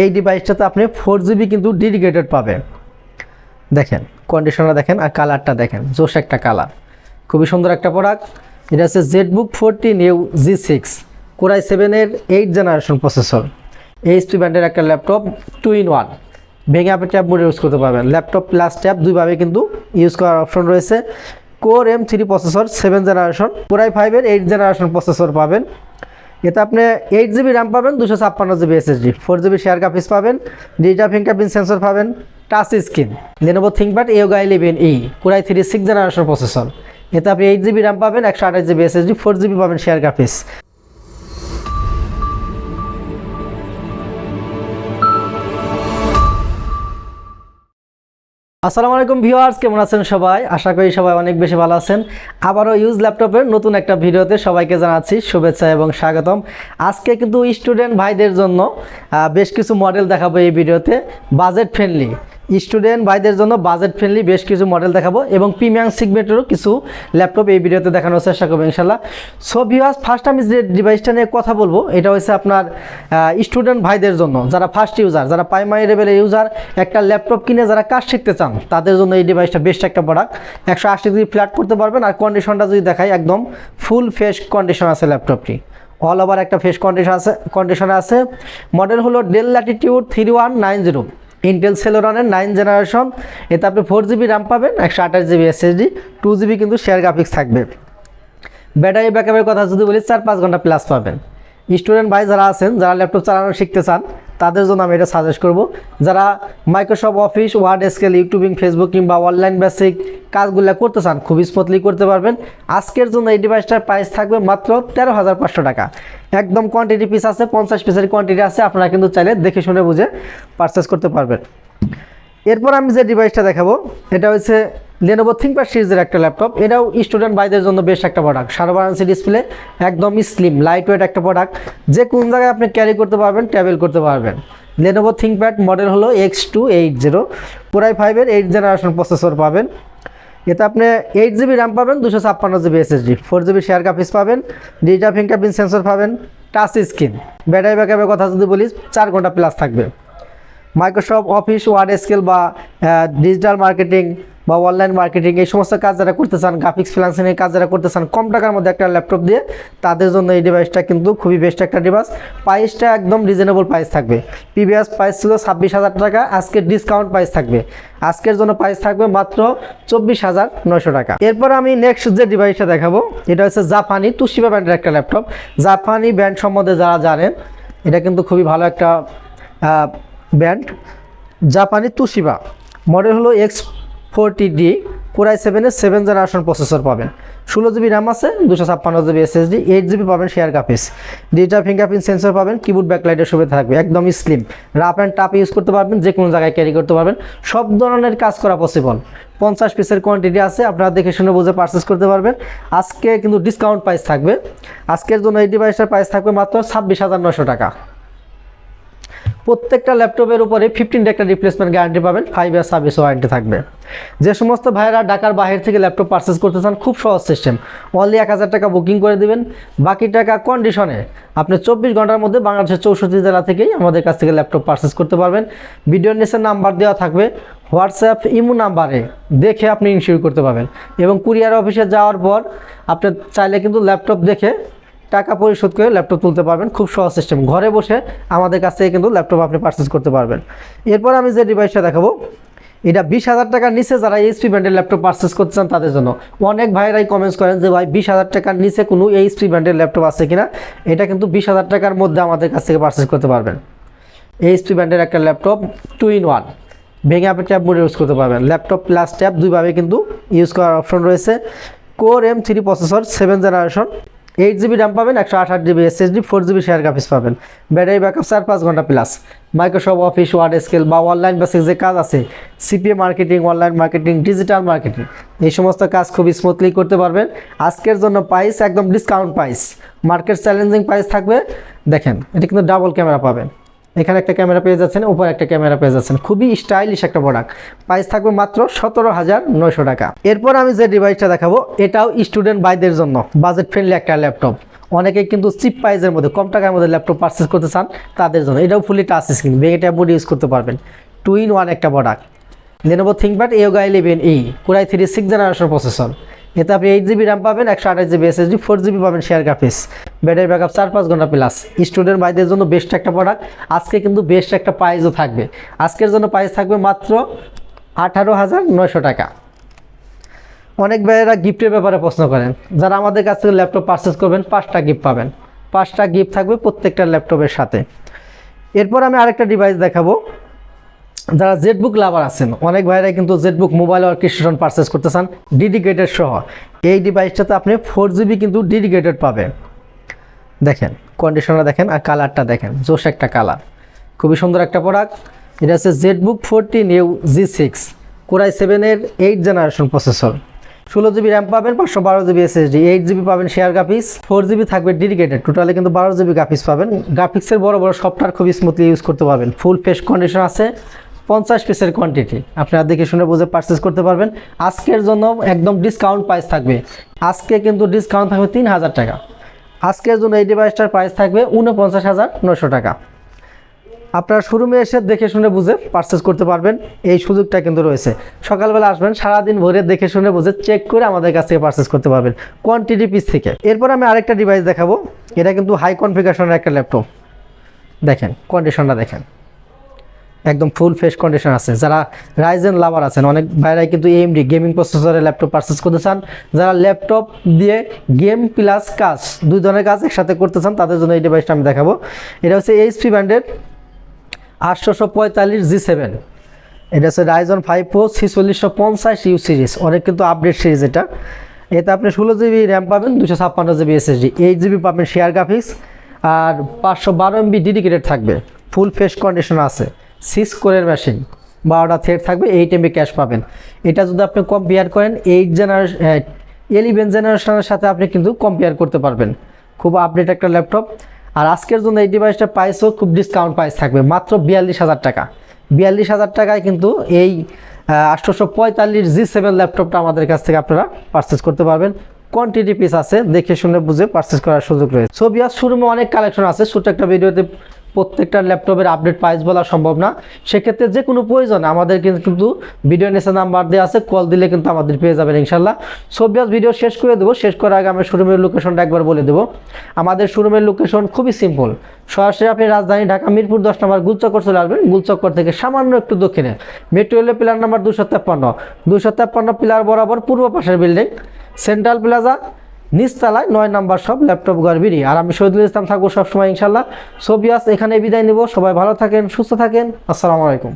এই ডিভাইসটাতে আপনি four GB কিন্তু ডেডিকেটেড পাবেন। দেখেন কন্ডিশনার দেখেন আর কালারটা দেখেন, জোশ একটা কালার খুবই সুন্দর একটা প্রোডাক্ট এটা হচ্ছে ZBook fourteen U G six core i সেভেনের এইট জেনারেশন প্রসেসর এইচপি ব্র্যান্ডের একটা ল্যাপটপ টু ইন ওয়ান ভেঙে আপনি ট্যাব মোডে ইউজ করতে পারবেন। ল্যাপটপ প্লাস ট্যাব দুইভাবে কিন্তু ইউজ করার অপশন রয়েছে। Core M three processor seven generation core i ফাইভের এইট জেনারেশন প্রসেসর পাবেন। এতে আপনি এইট জিবি র্যাম পাবেন, দুশো ছাপ্পান্ন GB SSD four GB share graphics পাবেন ডিজিটাল ফিঙ্গারপ্রিন্ট সেন্সর পাবেন touch screen Lenovo ThinkPad Yoga eleven E core i three six generation processor এতে আপনি এইট জিবি র্যাম পাবেন, একশো আঠাশ জিবি এসএসডি ফোর জিবি পাবেন শেয়ার গ্রাফিক্স আসসালামু আলাইকুম ভিউয়ার্স, কেমন আছেন সবাই? আশা করি সবাই অনেক বেশি ভালো আছেন। আবারও ইউজ ল্যাপটপের নতুন একটা ভিডিওতে সবাইকে জানাচ্ছি শুভেচ্ছা এবং স্বাগতম। আজকে কিন্তু স্টুডেন্ট ভাইদের জন্য বেশ কিছু মডেল দেখাবো এই ভিডিওতে। বাজেট ফ্রেন্ডলি স্টুডেন্ট ভাইদের জন্য বাজেট ফ্রেন্ডলি বেশ কিছু মডেল দেখাবো এবং প্রিমিয়াম সিগমেন্টেরও কিছু ল্যাপটপ এই ভিডিওতে দেখানোর চেষ্টা করব ইনশাল্লাহ সো ভিউয়ার্স ফার্স্ট আমি যে ডিভাইসটা নিয়ে কথা বলব। এটা হচ্ছে আপনার স্টুডেন্ট ভাইদের জন্য। যারা ফার্স্ট ইউজার যারা প্রাইমারি লেভেলের ইউজার একটা ল্যাপটপ কিনে যারা কাজ শিখতে চান, তাদের জন্য এই ডিভাইসটা বেস্ট একটা প্রোডাক্ট একশো আশি ডিগ্রি ফ্ল্যাট করতে পারবেন আর কন্ডিশনটা যদি দেখাই, একদম ফুল ফ্রেশ কন্ডিশন আছে ল্যাপটপটি অল ওভার একটা ফেস কন্ডিশন আছে কন্ডিশনে আছে। মডেল হলো Dell Latitude three one nine zero Intel সেলোরনের nine generation এতে আপনি ফোর জিবি র্যাম পাবেন, একশো আঠাশ জিবি এসএসডি টু জিবি কিন্তু শেয়ার গ্রাফিক্স থাকবে। ব্যাটারি ব্যাকআপের কথা যদি বলি, চার পাঁচ ঘণ্টা প্লাস পাবেন। স্টুডেন্ট ভাই যারা আছেন, যারা ল্যাপটপ চালানো শিখতে চান তাদের জন্য আমি এটা সাজেস্ট করব। যারা মাইক্রোসফট অফিস ওয়ার্ড স্কেল ইউটিউবিং ফেসবুক কিংবা অনলাইন বেসিক কাজগুলো করতে চান, খুব স্মুথলি করতে পারবেন। আজকের জন্য এই ডিভাইসটার প্রাইস থাকবে মাত্র তেরো হাজার পাঁচশো টাকা। একদম কোয়ান্টিটি পিস আছে, পঞ্চাশ পিসের কোয়ান্টিটি আছে, আপনারা কিন্তু চাইলে দেখে শুনে বুঝে পারচেস করতে পারবেন। এরপর আমি যে ডিভাইসটা দেখাবো, এটা হচ্ছে লেনোভো থিঙ্কপ্যাড সিরিজের একটা ল্যাপটপ এটাও স্টুডেন্ট ভাইদের জন্য বেশ একটা প্রোডাক্ট সারা বারান্সি ডিসপ্লে একদম স্লিম লাইট ওয়েট একটা প্রোডাক্ট যে কোন জায়গায় আপনি ক্যারি করতে পারবেন ট্রাভেল করতে পারবেন। লেনোভো থিঙ্কপ্যাড মডেল হলো এক্স টু এইট জিরো পুরাই ফাইভের এইট জেনারেশন প্রসেসর পাবেন। এতে আপনি এইট জিবি র্যাম পাবেন, দুশো ছাপ্পান্ন GB SSD four GB share graphics পাবেন ডিজিটাল ফিঙ্গারপ্রিন্ট সেন্সর পাবেন টাচ স্ক্রিন ব্যাটারি ব্যাকআপের কথা যদি বলি চার ঘণ্টা প্লাস থাকবে। মাইক্রোসফট অফিস ওয়ার্ড স্কেল বা ডিজিটাল মার্কেটিং বা অনলাইন মার্কেটিং এই সমস্ত কাজ যারা করতে চান গ্রাফিক্স ফ্রিলান্সিংয়ের কাজ যারা করতে চান, কম টাকার মধ্যে একটা ল্যাপটপ দিয়ে তাদের জন্য এই ডিভাইসটা কিন্তু খুবই বেস্ট একটা ডিভাইস প্রাইসটা একদম রিজনেবল প্রাইস থাকবে। প্রিভিয়াস প্রাইস ছিল ছাব্বিশ হাজার টাকা, আজকে ডিসকাউন্ট প্রাইস থাকবে। আজকের জন্য প্রাইস থাকবে মাত্র চব্বিশ হাজার নয়শো টাকা। এরপর আমি নেক্সট যে ডিভাইসটা দেখাবো, এটা হচ্ছে জাপানি তুশিবা ব্র্যান্ডের একটা ল্যাপটপ জাপানি ব্র্যান্ড সম্বন্ধে যারা জানেন, এটা কিন্তু খুবই ভালো একটা ব্র্যান্ড জাপানি তুশিবা। মডেল হলো X forty D core i সেভেনের সেভেন জেনারেশন প্রসেসর পাবেন। ষোলো জিবি র্যাম আছে, দুশো ছাপ্পান্ন জিবি এসএসডি এইট জিবি পাবেন share graphics digital fingerprint sensor পাবেন কিবোর্ড ব্যাকলাইটের সুবিধা থাকবে, একদম slim rough and tough use করতে পারবেন যে কোনো জায়গায় ক্যারি করতে পারবেন। সব ধরনের কাজ করা পসিবল পঞ্চাশ পিসের কোয়ান্টিটি আছে, আপনারা দেখে শুনে বুঝে পারচেস করতে পারবেন। আজকে কিন্তু ডিসকাউন্ট প্রাইস থাকবে। আজকের জন্য এই ডিভাইসটার প্রাইস থাকবে মাত্র ছাব্বিশ হাজার নশো টাকা। প্রত্যেকটা ল্যাপটপের উপরে ফিফটিন একটা রিপ্লেসমেন্ট গ্যারান্টি পাবেন ফাইভ ইয়ার সার্ভিস ওয়ারেন্টি থাকবে। যে সমস্ত ভাইয়েরা ঢাকার বাইরে থেকে ল্যাপটপ পারচেস করতে চান, খুব সহজ সিস্টেম অনলি এক হাজার টাকা বুকিং করে দিবেন। বাকি টাকা কন্ডিশনে আপনি চব্বিশ ঘণ্টার মধ্যে বাংলাদেশের চৌষট্টি জেলা থেকেই আমাদের কাছ থেকে ল্যাপটপ পারচেস করতে পারবেন। ভিডিওর নিচে নাম্বার দেওয়া থাকবে। হোয়াটসঅ্যাপ ইমো নাম্বারে দেখে আপনি ইনশিওর করতে পারবেন। এবং কুরিয়ার অফিসে যাওয়ার পর আপনি চাইলে কিন্তু ল্যাপটপ দেখে টাকা পরিশোধ করে ল্যাপটপ তুলতে পারবেন খুব সহজ সিস্টেম ঘরে বসে আমাদের কাছ থেকে কিন্তু ল্যাপটপ আপনি পারচেস করতে পারবেন। এরপর আমি যে ডিভাইসটা দেখাবো, এটা বিশ হাজার টাকার নিচে যারা এইচপি ব্র্যান্ডের ল্যাপটপ পারচেস করতে চান তাদের জন্য। অনেক ভাইরাই কমেন্টস করেন যে, ভাই, বিশ হাজার টাকার নিচে কোনো এইচপি ব্র্যান্ডের ল্যাপটপ আছে কিনা? এটা কিন্তু বিশ হাজার টাকার মধ্যে আমাদের কাছ থেকে পারচেস করতে পারবেন। এইচপি ব্র্যান্ডের একটা ল্যাপটপ টু ইন ওয়ান ভেঙে আপনি ট্যাব মোডে ইউজ করতে পারবেন। ল্যাপটপ প্লাস ট্যাব দুইভাবে কিন্তু ইউজ করার অপশন রয়েছে। Core M three processor seven generation eight GB RAM পাবেন, একশো আঠাশ GB SSD four GB share graphics পাবেন। ব্যাটারি ব্যাকআপ চার পাঁচ ঘণ্টা প্লাস মাইক্রোসফট অফিস ওয়ার্ড স্কেল বা অনলাইন বেসিক যে কাজ আছে CPA marketing online marketing digital marketing এই সমস্ত কাজ খুব স্মুথলি করতে পারবেন। আজকের জন্য প্রাইস একদম discount price market challenging price থাকবে। দেখেন, এটা কিন্তু ডাবল ক্যামেরা পাবেন। এখানে একটা ক্যামেরা পেয়ে যাচ্ছেন, উপর একটা ক্যামেরা পেয়ে যাচ্ছেন। খুবই স্টাইলিশ একটা প্রোডাক্ট প্রাইস থাকবে মাত্র সতেরো হাজার নয়শো টাকা। এরপর আমি যে ডিভাইসটা দেখাবো, এটাও স্টুডেন্ট বাইদের জন্য। বাজেট ফ্রেন্ডলি একটা ল্যাপটপ অনেকে কিন্তু চিপ প্রাইজের মধ্যে, কম টাকার মধ্যে ল্যাপটপ পারচেস করতে চান, তাদের জন্য। এটাও ফুলি টাচ স্ক্রিন ভেঙে ট্যাববোর্ড ইউজ করতে পারবেন। টু ইন ওয়ান একটা product Lenovo ThinkPad Yoga eleven E core i three six generation processor এতে আপনি এইট জিবি র্যাম পাবেন, একশো আঠাশ জিবি এসএসডি ফোর জিবি পাবেন শেয়ার গ্রাফিক্স ব্যাটারি ব্যাকআপ চার পাঁচ ঘণ্টা প্লাস স্টুডেন্ট ভাইদের জন্য বেস্ট একটা প্রোডাক্ট আজকে কিন্তু বেস্ট একটা প্রাইজও থাকবে। আজকের জন্য প্রাইস থাকবে মাত্র আঠারো হাজার নয়শো টাকা। অনেক ভাইয়েরা গিফটের ব্যাপারে প্রশ্ন করেন। যারা আমাদের কাছ থেকে ল্যাপটপ পারচেস করবেন, পাঁচটা গিফট পাবেন। পাঁচটা গিফট থাকবে প্রত্যেকটা ল্যাপটপের সাথে। এরপর আমি আরেকটা ডিভাইস দেখাবো। যারা জেটবুক লাভার আছেন, অনেক ভাইরাই কিন্তু জেটবুক মোবাইল অর্কেস্ট্রেশন পারচেস করতে চান ডেডিকেটেড সহ। এই ডিভাইসটাতে আপনি ফোর জিবি কিন্তু ডেডিকেটেড পাবেন। দেখেন কন্ডিশনার দেখেন আর কালারটা দেখেন, জোশ একটা কালার খুবই সুন্দর একটা প্রোডাক্ট এটা হচ্ছে ZBook fourteen U G six core i সেভেনের এইট জেনারেশন প্রসেসর ষোলো জিবি র্যাম পাবেন, পাঁচশো বারো জিবি এসএসডি এইট জিবি পাবেন শেয়ার গ্রাফিক্স ফোর জিবি থাকবে ডেডিকেটেড টোটালি কিন্তু বারো জিবি গ্রাফিক্স পাবেন। গ্রাফিক্সের বড় বড় সফটওয়্যার খুবই স্মুথলি ইউজ করতে পারবেন। ফুল ফেস কন্ডিশন আছে। পঞ্চাশ পিসের কোয়ান্টিটি আপনারা দেখে শুনে বুঝে পারচেস করতে পারবেন। আজকের জন্য একদম ডিসকাউন্ট প্রাইস থাকবে। আজকে কিন্তু ডিসকাউন্ট থাকবে তিন হাজার টাকা। আজকের জন্য এই ডিভাইসটার প্রাইস থাকবে উনপঞ্চাশ হাজার নশো টাকা। আপনারা শোরুমে এসে দেখে শুনে বুঝে পারচেস করতে পারবেন। এই সুযোগটা কিন্তু রয়েছে। সকালবেলা আসবেন, সারাদিন ভরে দেখে শুনে বুঝে চেক করে আমাদের কাছ থেকে পারচেস করতে পারবেন কোয়ান্টিটি পিস থেকে। এরপর আমি আরেকটা ডিভাইস দেখাবো। এটা কিন্তু হাই কনফিগারেশনের একটা ল্যাপটপ দেখেন কন্ডিশনটা দেখেন। একদম ফুল ফ্রেশ কন্ডিশন আছে। যারা রাইজেন লাভার আছেন, অনেক ভাইরাই কিন্তু এমডি গেমিং প্রসেসরের ল্যাপটপ পারচেস করতে চান, যারা ল্যাপটপ দিয়ে গেম প্লাস কাজ, দুই ধরনের কাজ একসাথে করতে চান, তাদের জন্য এই ডিভাইসটা আমি দেখাবো। এটা হচ্ছে এইচপি ব্র্যান্ডের আটশোশো পঁয়তাল্লিশ জি সেভেন এটা হচ্ছে রাইজন ফাইভ প্রো ছিচল্লিশশো পঞ্চাশ ইউ সিরিজ অনেক কিন্তু আপডেট সিরিজ এটা। এতে আপনি ষোলো জিবি র্যাম পাবেন দুশো ছাপ্পান্ন জিবি এসএসডি এইট জিবি পাবেন শেয়ার গ্রাফিক্স আর পাঁচশো বারো এমবি ডেডিকেটেড থাকবে। ফুল ফ্রেশ কন্ডিশন আছে। সিক্স কোরের মেশিন বারোটা থ্রেড থাকবে এইট এমবি ক্যাশ পাবেন। এটা যদি আপনি কম্পেয়ার করেন এইট জেনারেশন এলিভেন জেনারেশনের সাথে আপনি কিন্তু কম্পেয়ার করতে পারবেন। খুব আপডেট একটা ল্যাপটপ আর আজকের জন্য এই ডিভাইসটা প্রাইসও খুব ডিসকাউন্ট প্রাইস থাকবে, মাত্র বিয়াল্লিশ হাজার টাকা। বিয়াল্লিশ হাজার টাকায় কিন্তু এই আঠারোশো পঁয়তাল্লিশ জি সেভেন ল্যাপটপটা আমাদের কাছ থেকে আপনারা পারচেস করতে পারবেন। কোয়ান্টিটি পিস আছে, দেখে শুনে বুঝে পারচেস করার সুযোগ রয়েছে। ছবি আর শোরুমে অনেক কালেকশন আছে। ছোট একটা ভিডিওতে প্রত্যেকটা ল্যাপটপের আপডেট প্রাইস বলা সম্ভব না। সেক্ষেত্রে যে কোনো প্রয়োজন আমাদের কিন্তু ভিডিও নেসে নাম্বার দেওয়া আছে, কল দিলে কিন্তু আমাদের পেয়ে যাবেন ইনশাল্লাহ। ছবি ভিডিও শেষ করে দেবো। শেষ করার আগে আমি শোরুমের লোকেশনটা একবার বলে দেবো। আমাদের শোরুমের লোকেশন খুবই সিম্পল সরাসরি আপনি রাজধানী ঢাকা, মিরপুর দশ নম্বর গুলচক্কর চলে আসবেন। গুলচক্কর থেকে সামান্য একটু দক্ষিণে। মেট্রো রেলের পিলার নাম্বার দুশো তেপ্পান্ন। দুশো তেপ্পান্ন পিলার বরাবর পূর্ব পাশের বিল্ডিং সেন্ট্রাল প্লাজা নিচতলায় নয় নাম্বার সব ল্যাপটপ গার্বিরি আর আমি শহীদুল ইসলাম থাকব সবসময়, ইনশাল্লাহ। সোবিয়াস এখানে বিদায় নিব। সবাই ভালো থাকেন, সুস্থ থাকেন। আসসালামু আলাইকুম।